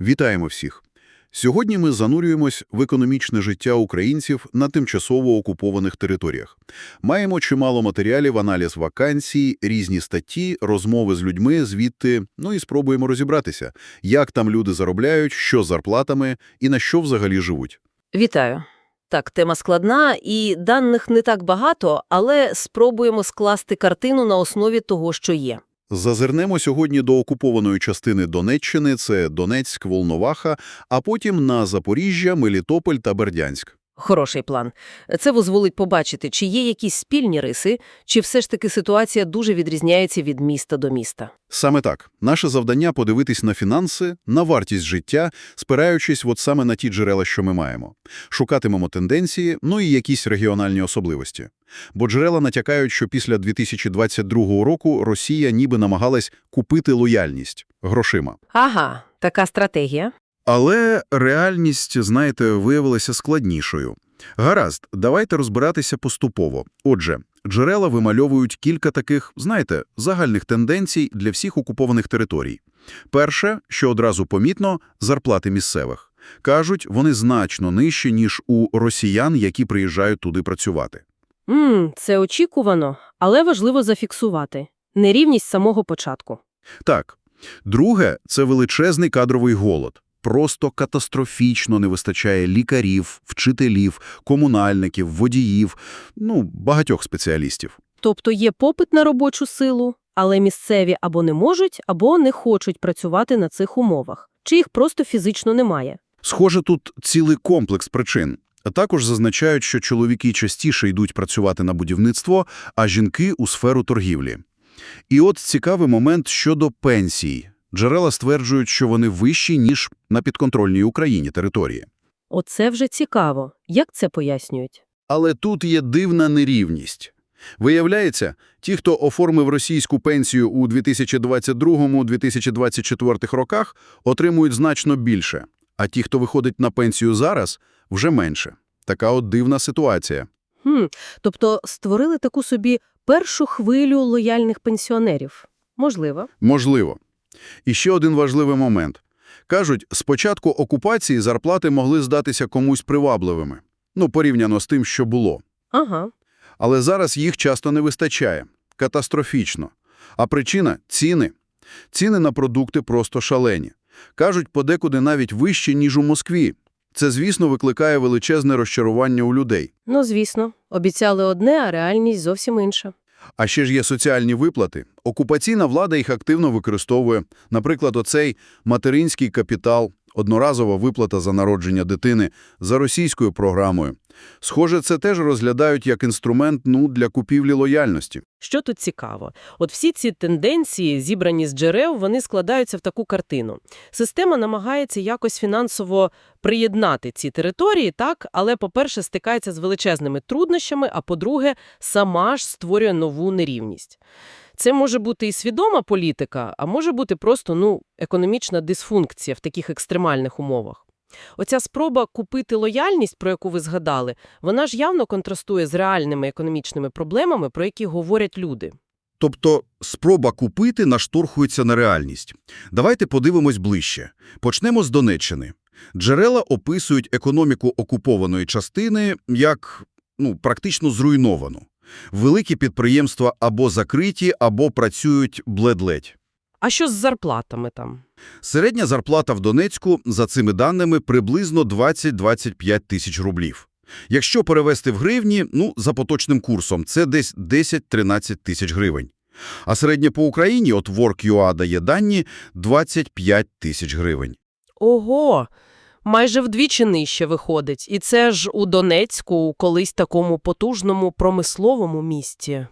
Вітаємо всіх! Сьогодні ми занурюємось в економічне життя українців на тимчасово окупованих територіях. Маємо чимало матеріалів, аналіз вакансій, різні статті, розмови з людьми звідти, ну і спробуємо розібратися, як там люди заробляють, що з зарплатами і на що взагалі живуть. Вітаю. Так, тема складна, і даних не так багато, але спробуємо скласти картину на основі того, що є. Зазирнемо сьогодні до окупованої частини Донеччини – це Донецьк, Волноваха, а потім на Запоріжжя, Мелітополь та Бердянськ. Хороший план. Це дозволить побачити, чи є якісь спільні риси, чи все ж таки ситуація дуже відрізняється від міста до міста. Саме так. Наше завдання – подивитись на фінанси, на вартість життя, спираючись от саме на ті джерела, що ми маємо. Шукатимемо тенденції, ну і якісь регіональні особливості. Бо джерела натякають, що після 2022 року Росія ніби намагалась купити лояльність грошима. Ага, така стратегія. Але реальність, знаєте, виявилася складнішою. Гаразд, давайте розбиратися поступово. Отже, джерела вимальовують кілька таких, знаєте, загальних тенденцій для всіх окупованих територій. Перше, що одразу помітно – зарплати місцевих. Кажуть, вони значно нижчі, ніж у росіян, які приїжджають туди працювати. Мм, це очікувано, але важливо зафіксувати. Нерівність самого початку. Так. Друге – це величезний кадровий голод. Просто катастрофічно не вистачає лікарів, вчителів, комунальників, водіїв, ну, багатьох спеціалістів. Тобто є попит на робочу силу, але місцеві або не можуть, або не хочуть працювати на цих умовах. Чи їх просто фізично немає. Схоже, тут цілий комплекс причин. А також зазначають, що чоловіки частіше йдуть працювати на будівництво, а жінки – у сферу торгівлі. І от цікавий момент щодо пенсій. Джерела стверджують, що вони вищі, ніж на підконтрольній Україні території. Оце вже цікаво. Як це пояснюють? Але тут є дивна нерівність. Виявляється, ті, хто оформив російську пенсію у 2022-2024 роках, отримують значно більше, а ті, хто виходить на пенсію зараз, вже менше. Така от дивна ситуація. Хм, тобто створили таку собі першу хвилю лояльних пенсіонерів. Можливо. Можливо. І ще один важливий момент. Кажуть, з початку окупації зарплати могли здатися комусь привабливими. Ну, порівняно з тим, що було. Ага. Але зараз їх часто не вистачає. Катастрофічно. А причина – ціни. Ціни на продукти просто шалені. Кажуть, подекуди навіть вищі, ніж у Москві. Це, звісно, викликає величезне розчарування у людей. Ну, звісно. Обіцяли одне, а реальність зовсім інша. А ще ж є соціальні виплати. Окупаційна влада їх активно використовує. Наприклад, оцей материнський капітал, одноразова виплата за народження дитини за російською програмою. Схоже, це теж розглядають як інструмент ну, для купівлі лояльності. Що тут цікаво? От всі ці тенденції, зібрані з джерел, вони складаються в таку картину. Система намагається якось фінансово приєднати ці території, так, але, по-перше, стикається з величезними труднощами, а по-друге, сама ж створює нову нерівність. Це може бути і свідома політика, а може бути просто, ну, економічна дисфункція в таких екстремальних умовах. Оця спроба купити лояльність, про яку ви згадали, вона ж явно контрастує з реальними економічними проблемами, про які говорять люди. Тобто спроба купити наштурхується на реальність. Давайте подивимось ближче. Почнемо з Донеччини. Джерела описують економіку окупованої частини як ну, практично зруйновану. Великі підприємства або закриті, або працюють бледледь. А що з зарплатами там? Середня зарплата в Донецьку, за цими даними, приблизно 20-25 тисяч рублів. Якщо перевести в гривні, ну, за поточним курсом, це десь 10-13 тисяч гривень. А середня по Україні, от Work.ua дає дані, 25 тисяч гривень. Ого! Майже вдвічі нижче виходить. І це ж у Донецьку, у колись такому потужному промисловому місті.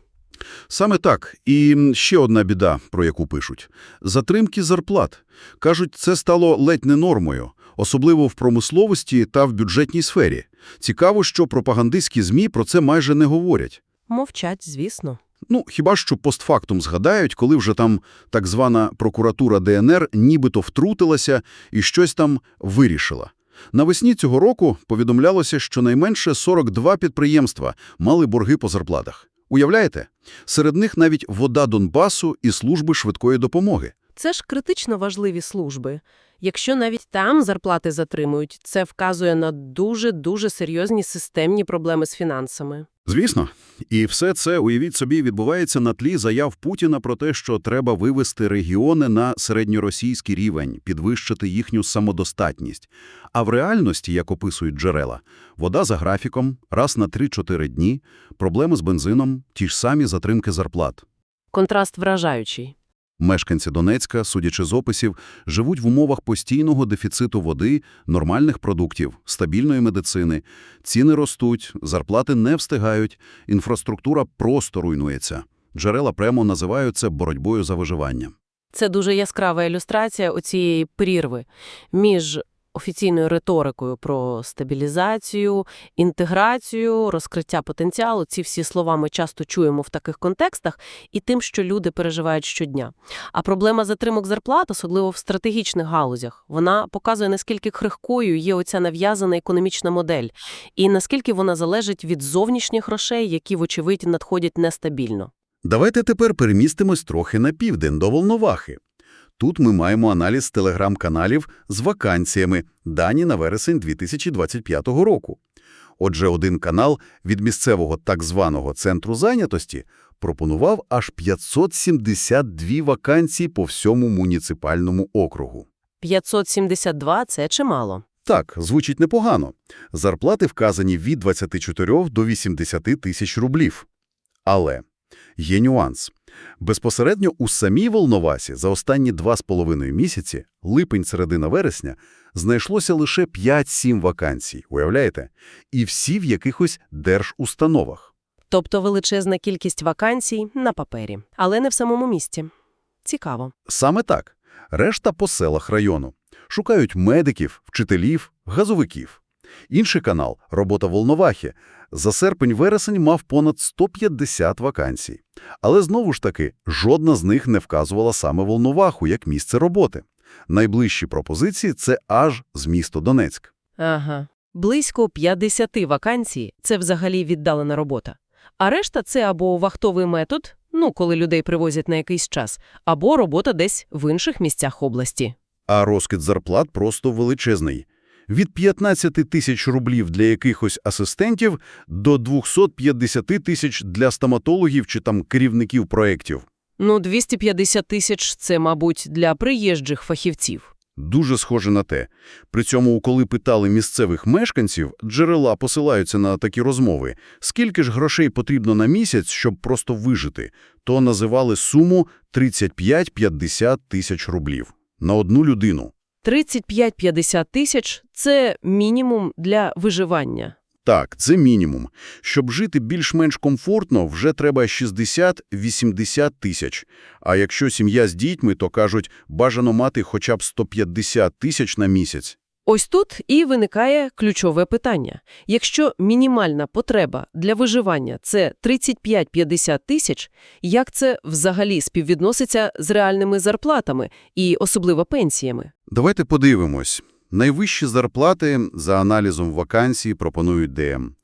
Саме так. І ще одна біда, про яку пишуть. Затримки зарплат. Кажуть, це стало ледь не нормою, особливо в промисловості та в бюджетній сфері. Цікаво, що пропагандистські ЗМІ про це майже не говорять. Мовчать, звісно. Ну, хіба що постфактум згадають, коли вже там так звана прокуратура ДНР нібито втрутилася і щось там вирішила. Навесні цього року повідомлялося, що найменше 42 підприємства мали борги по зарплатах. Уявляєте? Серед них навіть вода Донбасу і служби швидкої допомоги. Це ж критично важливі служби. Якщо навіть там зарплати затримують, це вказує на дуже-дуже серйозні системні проблеми з фінансами. Звісно. І все це, уявіть собі, відбувається на тлі заяв Путіна про те, що треба вивести регіони на середньоросійський рівень, підвищити їхню самодостатність. А в реальності, як описують джерела, вода за графіком, раз на 3-4 дні, проблеми з бензином, ті ж самі затримки зарплат. Контраст вражаючий. Мешканці Донецька, судячи з описів, живуть в умовах постійного дефіциту води, нормальних продуктів, стабільної медицини. Ціни ростуть, зарплати не встигають, інфраструктура просто руйнується. Джерела прямо називають це боротьбою за виживання. Це дуже яскрава ілюстрація оцієї прірви між офіційною риторикою про стабілізацію, інтеграцію, розкриття потенціалу. Ці всі слова ми часто чуємо в таких контекстах, і тим, що люди переживають щодня. А проблема затримок зарплат, особливо в стратегічних галузях, вона показує, наскільки крихкою є оця нав'язана економічна модель, і наскільки вона залежить від зовнішніх грошей, які, вочевидь, надходять нестабільно. Давайте тепер перемістимось трохи на південь, до Волновахи. Тут ми маємо аналіз телеграм-каналів з вакансіями, дані на вересень 2025 року. Отже, один канал від місцевого так званого центру зайнятості пропонував аж 572 вакансії по всьому муніципальному округу. 572 – це чимало. Так, звучить непогано. Зарплати вказані від 24 до 80 тисяч рублів. Але є нюанс. Безпосередньо у самій Волновасі за останні два з половиною місяці, липень-середина вересня, знайшлося лише 5-7 вакансій, уявляєте? І всі в якихось держустановах. Тобто величезна кількість вакансій на папері, але не в самому місті. Цікаво. Саме так. Решта по селах району. Шукають медиків, вчителів, газовиків. Інший канал «Робота Волновахи» за серпень-вересень мав понад 150 вакансій. Але знову ж таки, жодна з них не вказувала саме Волноваху як місце роботи. Найближчі пропозиції – це аж з міста Донецьк. Ага. Близько 50 вакансій – це взагалі віддалена робота. А решта – це або вахтовий метод, ну, коли людей привозять на якийсь час, або робота десь в інших місцях області. А розкид зарплат просто величезний. Від 15 тисяч рублів для якихось асистентів до 250 тисяч для стоматологів чи там керівників проєктів. Ну, 250 тисяч – це, мабуть, для приїжджих фахівців. Дуже схоже на те. При цьому, коли питали місцевих мешканців, джерела посилаються на такі розмови, скільки ж грошей потрібно на місяць, щоб просто вижити, то називали суму 35-50 тисяч рублів на одну людину. 35-50 тисяч – це мінімум для виживання. Так, це мінімум. Щоб жити більш-менш комфортно, вже треба 60-80 тисяч. А якщо сім'я з дітьми, то, кажуть, бажано мати хоча б 150 тисяч на місяць. Ось тут і виникає ключове питання. Якщо мінімальна потреба для виживання – це 35-50 тисяч, як це взагалі співвідноситься з реальними зарплатами і особливо пенсіями? Давайте подивимось. Найвищі зарплати за аналізом вакансій пропонують ДМ.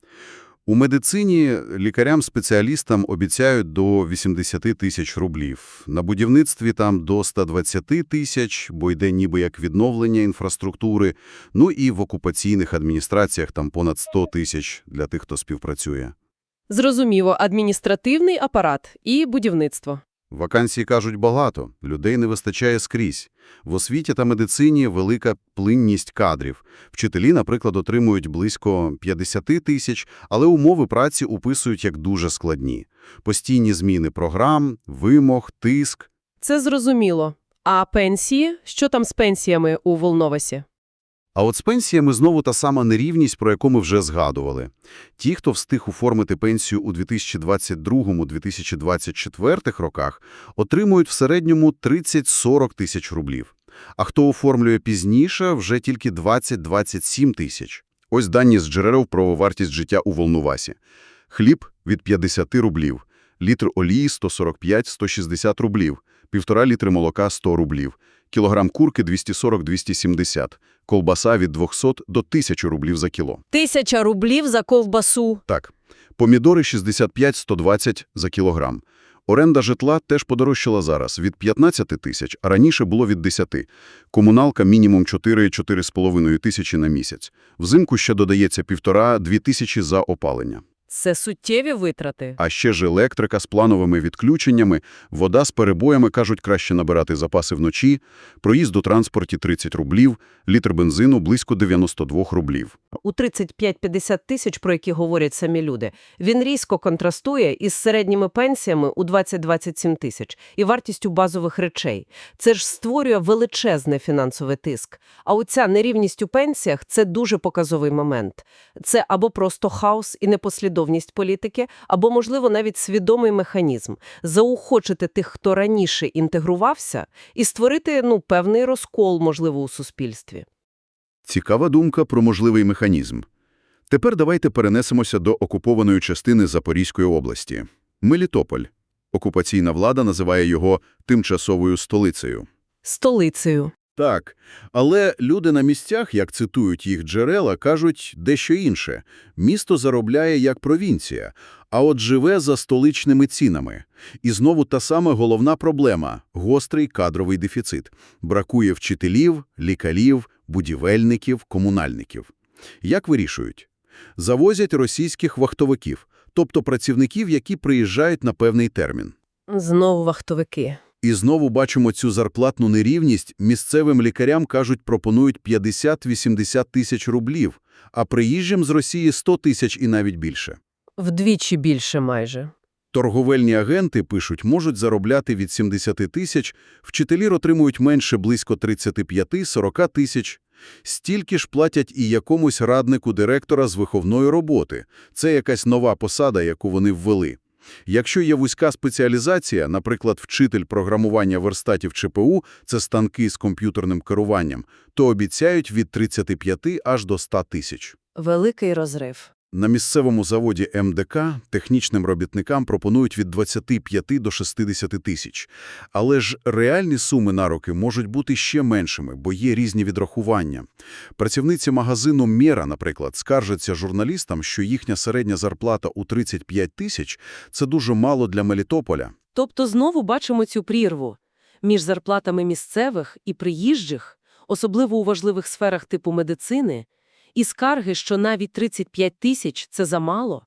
У медицині лікарям-спеціалістам обіцяють до 80 тисяч рублів. На будівництві там до 120 тисяч, бо йде ніби як відновлення інфраструктури. Ну і в окупаційних адміністраціях там понад 100 тисяч для тих, хто співпрацює. Зрозуміло, адміністративний апарат і будівництво. Вакансій, кажуть, багато, людей не вистачає скрізь. В освіті та медицині велика плинність кадрів. Вчителі, наприклад, отримують близько 50 тисяч, але умови праці уписують як дуже складні. Постійні зміни програм, вимог, тиск. Це зрозуміло. А пенсії? Що там з пенсіями у Волновасі? А от з пенсіями знову та сама нерівність, про яку ми вже згадували. Ті, хто встиг оформити пенсію у 2022-2024 роках, отримують в середньому 30-40 тисяч рублів. А хто оформлює пізніше, вже тільки 20-27 тисяч. Ось дані з джерел про вартість життя у Волновасі. Хліб – від 50 рублів, літр олії – 145-160 рублів, півтора літри молока – 100 рублів, кілограм курки – 240-270, колбаса від 200 до 1000 рублів за кіло. Тисяча рублів за ковбасу. Так, помідори 65-120 за кілограм, Оренда житла теж подорожчала зараз від 15 тисяч, а раніше було від 10. Комуналка мінімум 4-4,5 тисячі на місяць. Взимку ще додається 1,5-2 тисячі за опалення. Це суттєві витрати. А ще ж електрика з плановими відключеннями, вода з перебоями, кажуть, краще набирати запаси вночі, проїзд у транспорті 30 рублів, літр бензину близько 92 рублів. У 35-50 тисяч, про які говорять самі люди, він різко контрастує із середніми пенсіями у 20-27 тисяч і вартістю базових речей. Це ж створює величезний фінансовий тиск. А оця нерівність у пенсіях – це дуже показовий момент. Це або просто хаос і непослідовність політики, або, можливо, навіть свідомий механізм – заохочити тих, хто раніше інтегрувався, і створити, ну, певний розкол, можливо, у суспільстві. Цікава думка про можливий механізм. Тепер давайте перенесемося до окупованої частини Запорізької області. Мелітополь. Окупаційна влада називає його тимчасовою столицею. Столицею. Так, але люди на місцях, як цитують їх джерела, кажуть дещо інше. Місто заробляє як провінція, а от живе за столичними цінами. І знову та сама головна проблема – гострий кадровий дефіцит. Бракує вчителів, лікарів, будівельників, комунальників. Як вирішують? Завозять російських вахтовиків, тобто працівників, які приїжджають на певний термін. Знову вахтовики. І знову бачимо цю зарплатну нерівність. Місцевим лікарям, кажуть, пропонують 50-80 тисяч рублів, а приїжджим з Росії 100 тисяч і навіть більше. Вдвічі більше майже. Торговельні агенти, пишуть, можуть заробляти від 70 тисяч, вчителі отримують менше близько 35-40 тисяч. Стільки ж платять і якомусь раднику директора з виховної роботи. Це якась нова посада, яку вони ввели. Якщо є вузька спеціалізація, наприклад, вчитель програмування верстатів ЧПУ – це станки з комп'ютерним керуванням, то обіцяють від 35 аж до 100 тисяч. Великий розрив. На місцевому заводі МДК технічним робітникам пропонують від 25 до 60 тисяч. Але ж реальні суми на руки можуть бути ще меншими, бо є різні відрахування. Працівниці магазину «Мєра», наприклад, скаржаться журналістам, що їхня середня зарплата у 35 тисяч – це дуже мало для Мелітополя. Тобто знову бачимо цю прірву між зарплатами місцевих і приїжджих, особливо у важливих сферах типу медицини, і скарги, що навіть 35 тисяч – це замало.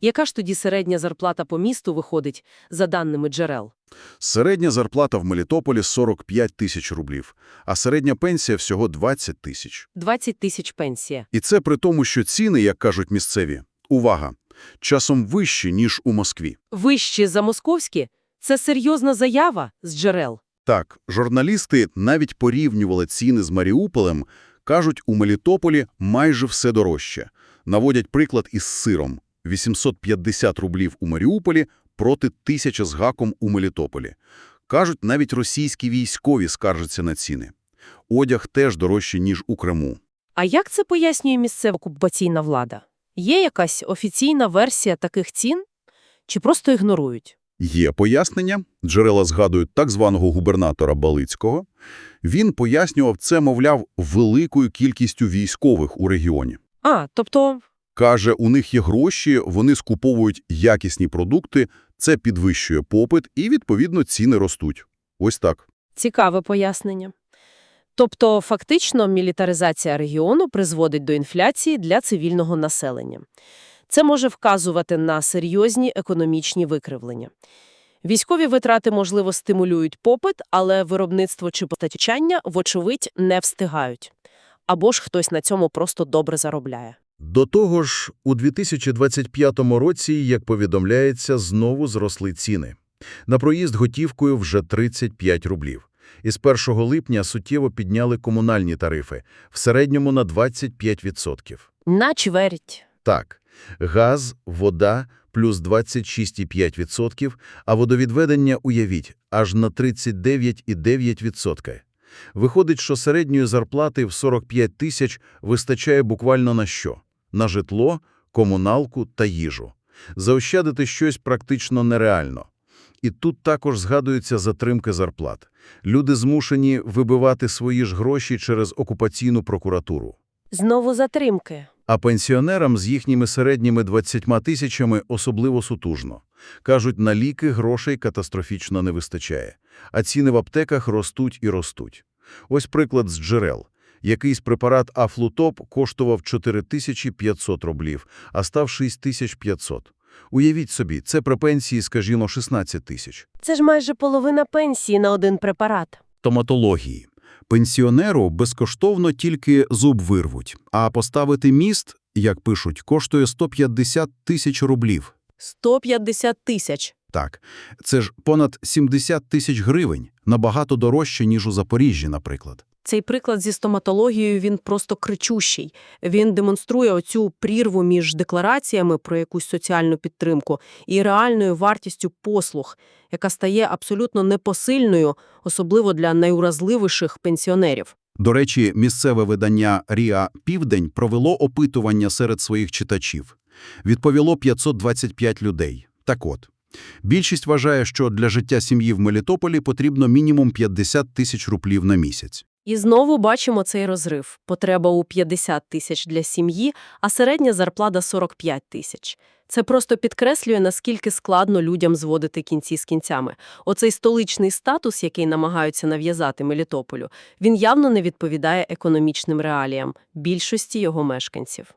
Яка ж тоді середня зарплата по місту виходить, за даними джерел? Середня зарплата в Мелітополі – 45 тисяч рублів, а середня пенсія – всього 20 тисяч. 20 тисяч пенсія. І це при тому, що ціни, як кажуть місцеві, увага, часом вищі, ніж у Москві. Вищі за московські – це серйозна заява з джерел. Так, журналісти навіть порівнювали ціни з Маріуполем, кажуть, у Мелітополі майже все дорожче. Наводять приклад із сиром – 850 рублів у Маріуполі проти 1000 з гаком у Мелітополі. Кажуть, навіть російські військові скаржаться на ціни. Одяг теж дорожче, ніж у Криму. А як це пояснює місцева окупаційна влада? Є якась офіційна версія таких цін? Чи просто ігнорують? Є пояснення. Джерела згадують так званого губернатора Балицького. Він пояснював це, мовляв, великою кількістю військових у регіоні. А, тобто Каже, у них є гроші, вони скуповують якісні продукти, це підвищує попит і, відповідно, ціни ростуть. Ось так. Цікаве пояснення. Тобто, фактично, мілітаризація регіону призводить до інфляції для цивільного населення. Це може вказувати на серйозні економічні викривлення. Військові витрати, можливо, стимулюють попит, але виробництво чи постачання, вочевидь, не встигають. Або ж хтось на цьому просто добре заробляє. До того ж, у 2025 році, як повідомляється, знову зросли ціни. На проїзд готівкою вже 35 рублів. Із 1 липня суттєво підняли комунальні тарифи, в середньому на 25%. На чверть. Так, газ, вода плюс 26,5%, а водовідведення, уявіть, аж на 39,9%. Виходить, що середньої зарплати в 45 тисяч вистачає буквально на що? На житло, комуналку та їжу. Заощадити щось практично нереально. І тут також згадуються затримки зарплат. Люди змушені вибивати свої ж гроші через окупаційну прокуратуру. Знову затримки. А пенсіонерам з їхніми середніми 20 тисячами особливо сутужно. Кажуть, на ліки грошей катастрофічно не вистачає, а ціни в аптеках ростуть і ростуть. Ось приклад з джерел. Якийсь препарат Афлутоп коштував 4500 рублів, а став 6500. Уявіть собі, це при пенсії, скажімо, 16 тисяч. Це ж майже половина пенсії на один препарат. Томатології. Пенсіонеру безкоштовно тільки зуб вирвуть, а поставити міст, як пишуть, коштує 150 тисяч рублів. 150 тисяч. Так, це ж понад 70 тисяч гривень, набагато дорожче, ніж у Запоріжжі, наприклад. Цей приклад зі стоматологією, він просто кричущий. Він демонструє оцю прірву між деклараціями про якусь соціальну підтримку і реальною вартістю послуг, яка стає абсолютно непосильною, особливо для найуразливіших пенсіонерів. До речі, місцеве видання «Ріа Південь» провело опитування серед своїх читачів. Відповіло 525 людей. Так от, більшість вважає, що для життя сім'ї в Мелітополі потрібно мінімум 50 тисяч рублів на місяць. І знову бачимо цей розрив. Потреба у 50 тисяч для сім'ї, а середня зарплата 45 тисяч. Це просто підкреслює, наскільки складно людям зводити кінці з кінцями. Оцей столичний статус, який намагаються нав'язати Мелітополю, він явно не відповідає економічним реаліям більшості його мешканців.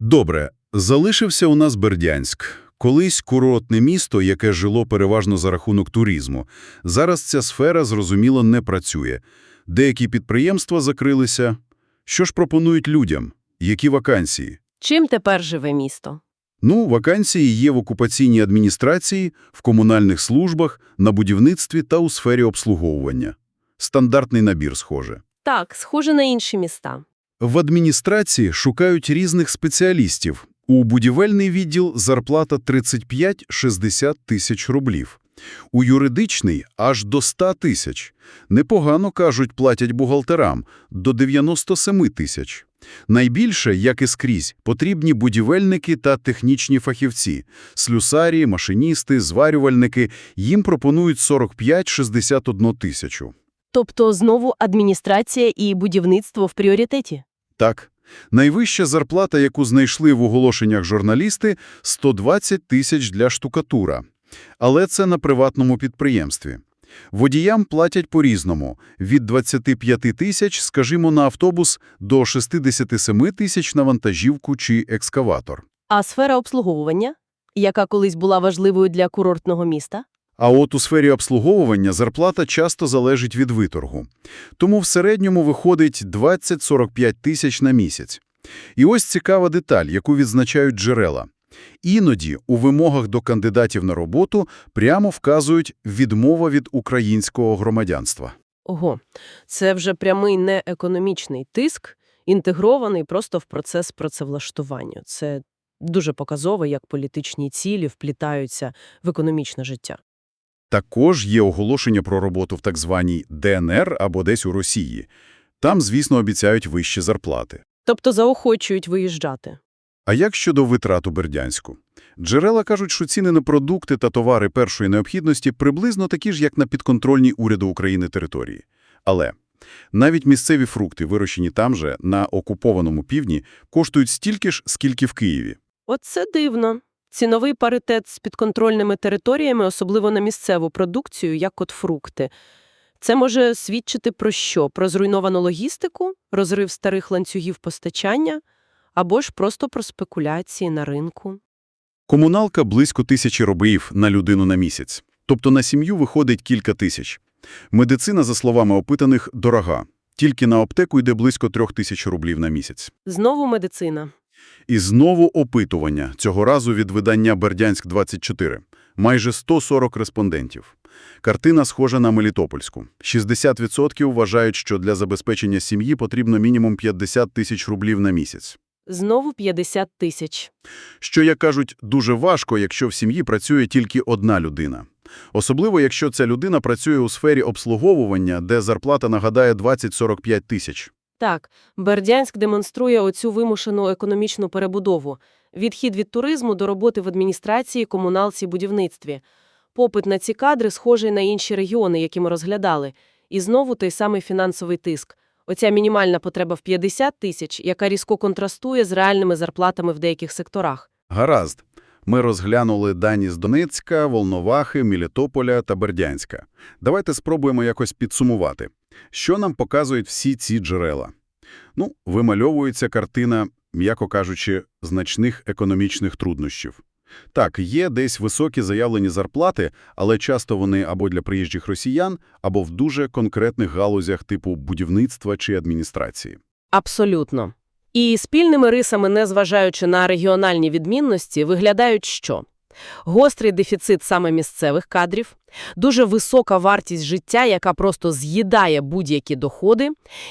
Добре, залишився у нас Бердянськ. Колись курортне місто, яке жило переважно за рахунок туризму. Зараз ця сфера, зрозуміло, не працює. Деякі підприємства закрилися. Що ж пропонують людям? Які вакансії? Чим тепер живе місто? Ну, вакансії є в окупаційній адміністрації, в комунальних службах, на будівництві та у сфері обслуговування. Стандартний набір, схоже. Так, схоже на інші міста. В адміністрації шукають різних спеціалістів. У будівельний відділ зарплата 35-60 тисяч рублів. У юридичний – аж до 100 тисяч. Непогано, кажуть, платять бухгалтерам – до 97 тисяч. Найбільше, як і скрізь, потрібні будівельники та технічні фахівці. Слюсарі, машиністи, зварювальники. Їм пропонують 45-61 тисячу. Тобто знову адміністрація і будівництво в пріоритеті? Так. Найвища зарплата, яку знайшли в оголошеннях журналісти – 120 тисяч для штукатура. Але це на приватному підприємстві. Водіям платять по-різному – від 25 тисяч, скажімо, на автобус, до 67 тисяч на вантажівку чи екскаватор. А сфера обслуговування, яка колись була важливою для курортного міста? А от у сфері обслуговування зарплата часто залежить від виторгу. Тому в середньому виходить 20-45 тисяч на місяць. І ось цікава деталь, яку відзначають джерела. Іноді у вимогах до кандидатів на роботу прямо вказують відмова від українського громадянства. Ого, це вже прямий неекономічний тиск, інтегрований просто в процес працевлаштування. Це дуже показово, як політичні цілі вплітаються в економічне життя. Також є оголошення про роботу в так званій ДНР або десь у Росії. Там, звісно, обіцяють вищі зарплати. Тобто заохочують виїжджати. А як щодо витрат у Бердянську? Джерела кажуть, що ціни на продукти та товари першої необхідності приблизно такі ж, як на підконтрольній уряду України території. Але навіть місцеві фрукти, вирощені там же, на окупованому півдні, коштують стільки ж, скільки в Києві. Оце дивно. Ціновий паритет з підконтрольними територіями, особливо на місцеву продукцію, як от фрукти. Це може свідчити про що? Про зруйновану логістику, розрив старих ланцюгів постачання, або ж просто про спекуляції на ринку. Комуналка – близько тисячі рублів на людину на місяць. Тобто на сім'ю виходить кілька тисяч. Медицина, за словами опитаних, дорога. Тільки на аптеку йде близько трьох тисяч рублів на місяць. Знову медицина. І знову опитування, цього разу від видання «Бердянськ-24». Майже 140 респондентів. Картина схожа на Мелітопольську. 60% вважають, що для забезпечення сім'ї потрібно мінімум 50 тисяч рублів на місяць. Знову 50 тисяч. Що, як кажуть, дуже важко, якщо в сім'ї працює тільки одна людина. Особливо, якщо ця людина працює у сфері обслуговування, де зарплата нагадає 20-45 тисяч. Так, Бердянськ демонструє оцю вимушену економічну перебудову. Відхід від туризму до роботи в адміністрації, комуналці, будівництві. Попит на ці кадри схожий на інші регіони, які ми розглядали. І знову той самий фінансовий тиск. Оця мінімальна потреба в 50 тисяч, яка різко контрастує з реальними зарплатами в деяких секторах. Гаразд. Ми розглянули дані з Донецька, Волновахи, Мелітополя та Бердянська. Давайте спробуємо якось підсумувати. Що нам показують всі ці джерела? Ну, вимальовується картина, м'яко кажучи, значних економічних труднощів. Так, є десь високі заявлені зарплати, але часто вони або для приїжджих росіян, або в дуже конкретних галузях типу будівництва чи адміністрації. Абсолютно. І спільними рисами, незважаючи на регіональні відмінності, виглядають що? Гострий дефіцит саме місцевих кадрів, дуже висока вартість життя, яка просто з'їдає будь-які доходи,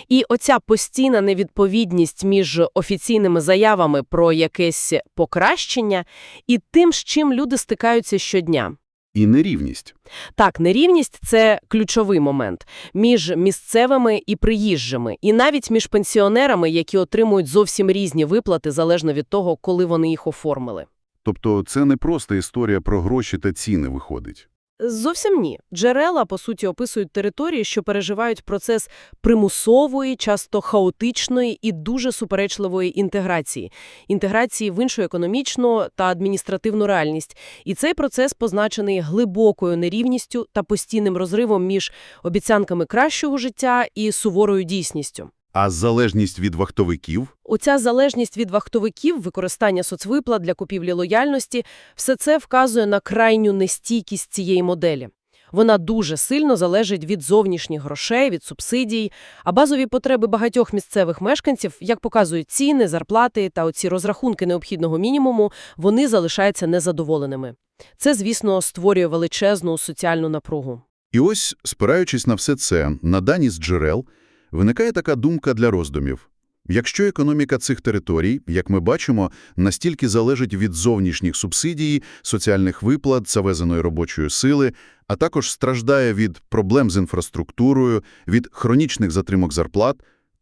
і оця постійна невідповідність між офіційними заявами про якесь покращення і тим, з чим люди стикаються щодня. І нерівність. Так, нерівність – це ключовий момент між місцевими і приїжджими, і навіть між пенсіонерами, які отримують зовсім різні виплати, залежно від того, коли вони їх оформили. Тобто це не просто історія про гроші та ціни виходить. Зовсім ні. Джерела, по суті, описують території, що переживають процес примусової, часто хаотичної і дуже суперечливої інтеграції. Інтеграції в іншу економічну та адміністративну реальність. І цей процес позначений глибокою нерівністю та постійним розривом між обіцянками кращого життя і суворою дійсністю. А залежність від вахтовиків? Оця залежність від вахтовиків, використання соцвиплат для купівлі лояльності – все це вказує на крайню нестійкість цієї моделі. Вона дуже сильно залежить від зовнішніх грошей, від субсидій, а базові потреби багатьох місцевих мешканців, як показують ціни, зарплати та оці розрахунки необхідного мінімуму, вони залишаються незадоволеними. Це, звісно, створює величезну соціальну напругу. І ось, спираючись на все це, на дані з джерел, виникає така думка для роздумів. Якщо економіка цих територій, як ми бачимо, настільки залежить від зовнішніх субсидій, соціальних виплат, завезеної робочої сили, а також страждає від проблем з інфраструктурою, від хронічних затримок зарплат,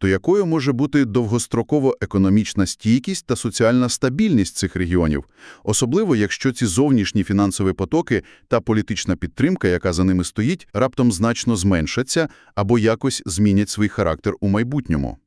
то якою може бути довгостроково економічна стійкість та соціальна стабільність цих регіонів, особливо якщо ці зовнішні фінансові потоки та політична підтримка, яка за ними стоїть, раптом значно зменшаться або якось змінять свій характер у майбутньому?